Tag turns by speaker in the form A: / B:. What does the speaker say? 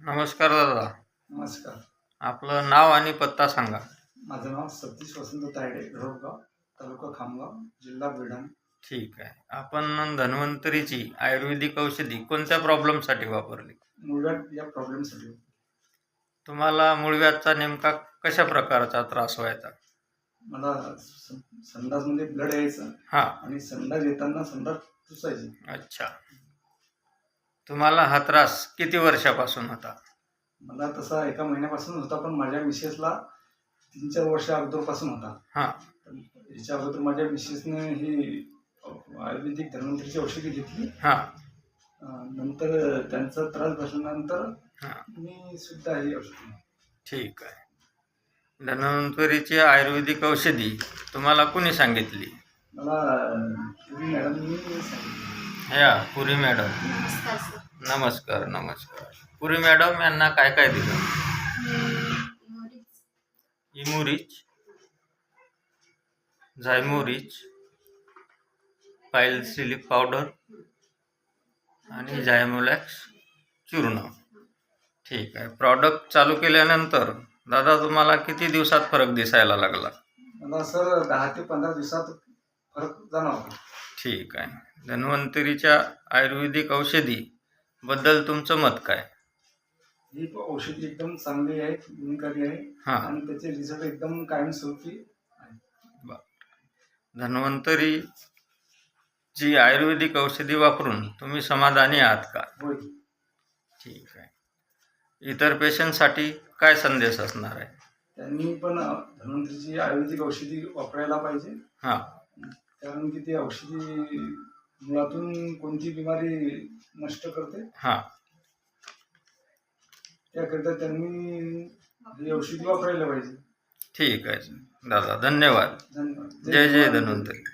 A: नमस्कार दादा.
B: नमस्कार.
A: आपलं नाव आणि पत्ता सांगा.
B: माझं नाव सतीश वसंत तायडे रोडगाव तालुका खामगाव जिल्हा बुलढाणा.
A: ठीक आहे. आपण धन्वंतरीची आयुर्वेदिक औषधी कोणत्या प्रॉब्लेमसाठी वापरली?
B: मुळव्याध या प्रॉब्लेमसाठी
A: तुम्हाला मूळव्याधचा नेमका कशा प्रकारचा त्रास व्हायचा?
B: मला संडासमध्ये ब्लड यायचं
A: हां.
B: आणि संडास येताना संडास चुसायची
A: अच्छा. तुम्हाला हा त्रास किती वर्षापासून होता?
B: मला तसा एका महिन्यापासून होता पण माझ्या मिसेसला तीन चार वर्ष अगोदरपासून होता.
A: हां.
B: याच्या अगोदर माझ्या मिसेसने ही आयुर्वेदिक धन्वंतरीची औषधी घेतली.
A: हां.
B: अं, नंतर त्यांचा त्रास बसल्यानंतर
A: हां.
B: मी सुद्धा ही औषधी
A: ठीक आहे. धन्वंतरीची आयुर्वेदिक औषधी तुम्हाला कुणी सांगितली?
B: मला मॅडमनी सांगितलं.
A: ह्या पुरी मॅडम.
C: नमस्कार सर.
A: नमस्कार नमस्कार. पुरी मॅडम यांना काय काय दिलं? इमुरिच झायमोरिच पाईल सिलिक पावडर. आणि झायमोलॅक्स चूर्ण. ठीक आहे. प्रॉडक्ट चालू केल्यानंतर दादा तुम्हाला किती दिवसात फरक दिसायला लागला?
B: मला सर दहा ते पंधरा दिवसात फरक जाणवला.
A: ठीक आहे. धन्वंतरीच्या आयुर्वेदिक औषधी बद्दल तुमचं मत काय?
B: ही औषधी एकदम चांगली आहे गुणकारी आहे
A: हां.
B: आणि त्याचे रिझल्ट एकदम कायमस्वरूपी
A: धन्वंतरी जी आयुर्वेदिक औषधी वापरून तुम्ही समाधानी आहात का?
B: होय.
A: ठीक आहे. इतर पेशंटसाठी काय संदेश असणार आहे?
B: त्यांनी पण धन्वंतरीची आयुर्वेदिक औषधी वापरायला पाहिजे.
A: हां.
B: कारण की ती औषधी मुळातून कोणती बिमारी नष्ट करते?
A: हां.
B: त्याकरिता त्यांनी ही औषधी वापरायला पाहिजे.
A: ठीक आहे. दादा धन्यवाद.
B: धन्यवाद.
A: जय जय धन्वंतरी.